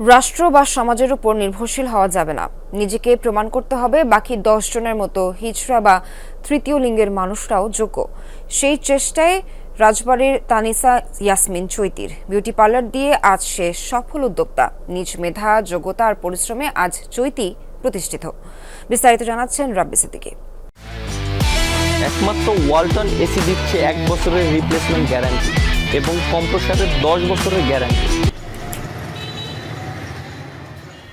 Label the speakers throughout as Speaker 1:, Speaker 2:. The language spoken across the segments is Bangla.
Speaker 1: রাষ্ট্র বা সমাজের উপর নির্ভরশীল হওয়া যাবে না। নিজেকে প্রমাণ করতে হবে বাকি দশ জনের মতো হিজড়া বা তৃতীয় লিঙ্গের মানুষরাও যোগ্য। সেই চেষ্টায় রাজবাড়ির তানিসা ইয়াসমিন চৈতির। বিউটি পার্লার দিয়ে আজ সে সফল উদ্যোক্তা। নিজ মেধা, যোগ্যতা আর পরিশ্রমে আজ চৈতি প্রতিষ্ঠিত। বিস্তারিত জানাচ্ছেন রাব্বি সিদ্দিকী।
Speaker 2: একমাত্র ওয়ালটন এসি দিচ্ছে এক বছরের রিপ্লেসমেন্ট গ্যারান্টি এবং কম্প্রসারের দশ বছরের গ্যারান্টি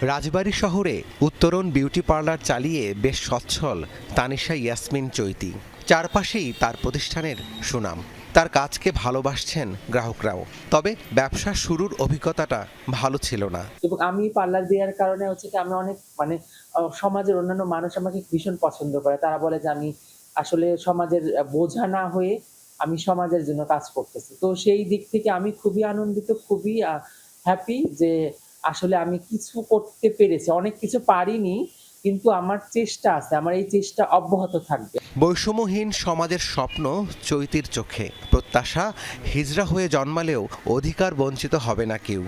Speaker 3: রাজবাড়ী শহরে উত্তরণ বিউটি পার্লার চালিয়ে বেশ সচ্ছল তানিশা ইয়াসমিন চৈতি। চারপাশেই তার প্রতিষ্ঠানের সুনাম। তার কাজকে ভালোবাসছেন গ্রাহকরাও। তবে ব্যবসা শুরুর অভিজ্ঞতাটা ভালো ছিল না।
Speaker 4: এবং আমি পার্লার দেওয়ার কারণে হচ্ছে কি আমি অনেক মানে সমাজের অন্যান্য মানুষ আমাকে ভীষণ পছন্দ করে। তারা বলে যে আমি আসলে সমাজের বোঝা না হয়ে আমি সমাজের জন্য কাজ করতেছি। তো সেই দিক থেকে আমি খুবই আনন্দিত, খুবই হ্যাপি যে আসলে আমি কিছু করতে পেরেছি। অনেক কিছু পারিনি কিন্তু আমার চেষ্টা আছে আমার এই চেষ্টা অব্যাহত থাকবে।
Speaker 3: বৈষম্যহীন সমাজের স্বপ্ন চৈতির চোখে। প্রত্যাশা হিজড়া হয়ে জন্মালেও অধিকার বঞ্চিত হবে না কেউ।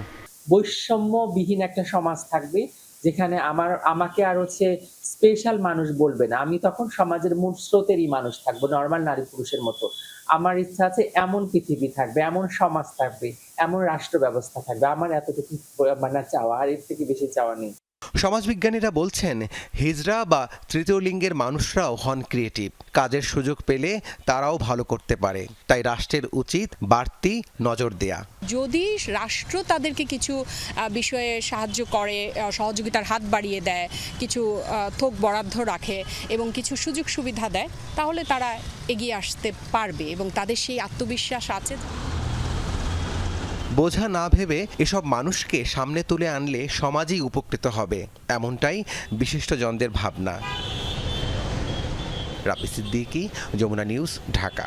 Speaker 4: বৈষম্যবিহীন একটা সমাজ থাকবে যেখানে আমার আমাকে আর হচ্ছে স্পেশাল মানুষ বলবে না। আমি তখন সমাজের মূল স্রোতেরই মানুষ থাকব নর্মাল নারী পুরুষের মতো। আমার ইচ্ছা আছে এমন পৃথিবী থাকবে, এমন সমাজ থাকবে, এমন রাষ্ট্র ব্যবস্থা থাকবে। আমার এতটুকু মানে চাওয়া, আর এর থেকে বেশি চাওয়া নেই।
Speaker 3: সমাজবিজ্ঞানীরা বলছেন, হিজড়া বা তৃতীয় লিঙ্গের মানুষরাও হন ক্রিয়েটিভ কাজের সুযোগ পেলে তারাও ভালো করতে পারে। তাই রাষ্ট্রের উচিত বাড়তি নজর দেয়া।
Speaker 5: যদি রাষ্ট্র তাদেরকে কিছু বিষয়ে সাহায্য করে সহযোগিতার হাত বাড়িয়ে দেয়, কিছু থোক বরাদ্দ রাখে এবং কিছু সুযোগ সুবিধা দেয়, তাহলে তারা এগিয়ে আসতে পারবে এবং তাদের সেই আত্মবিশ্বাস আছে।
Speaker 3: বোঝা না ভেবে এসব মানুষকে সামনে তুলে আনলে সমাজই উপকৃত হবে, এমনটাই বিশিষ্টজনদের ভাবনা। রাবি সিদ্দিকি, যমুনা নিউজ, ঢাকা।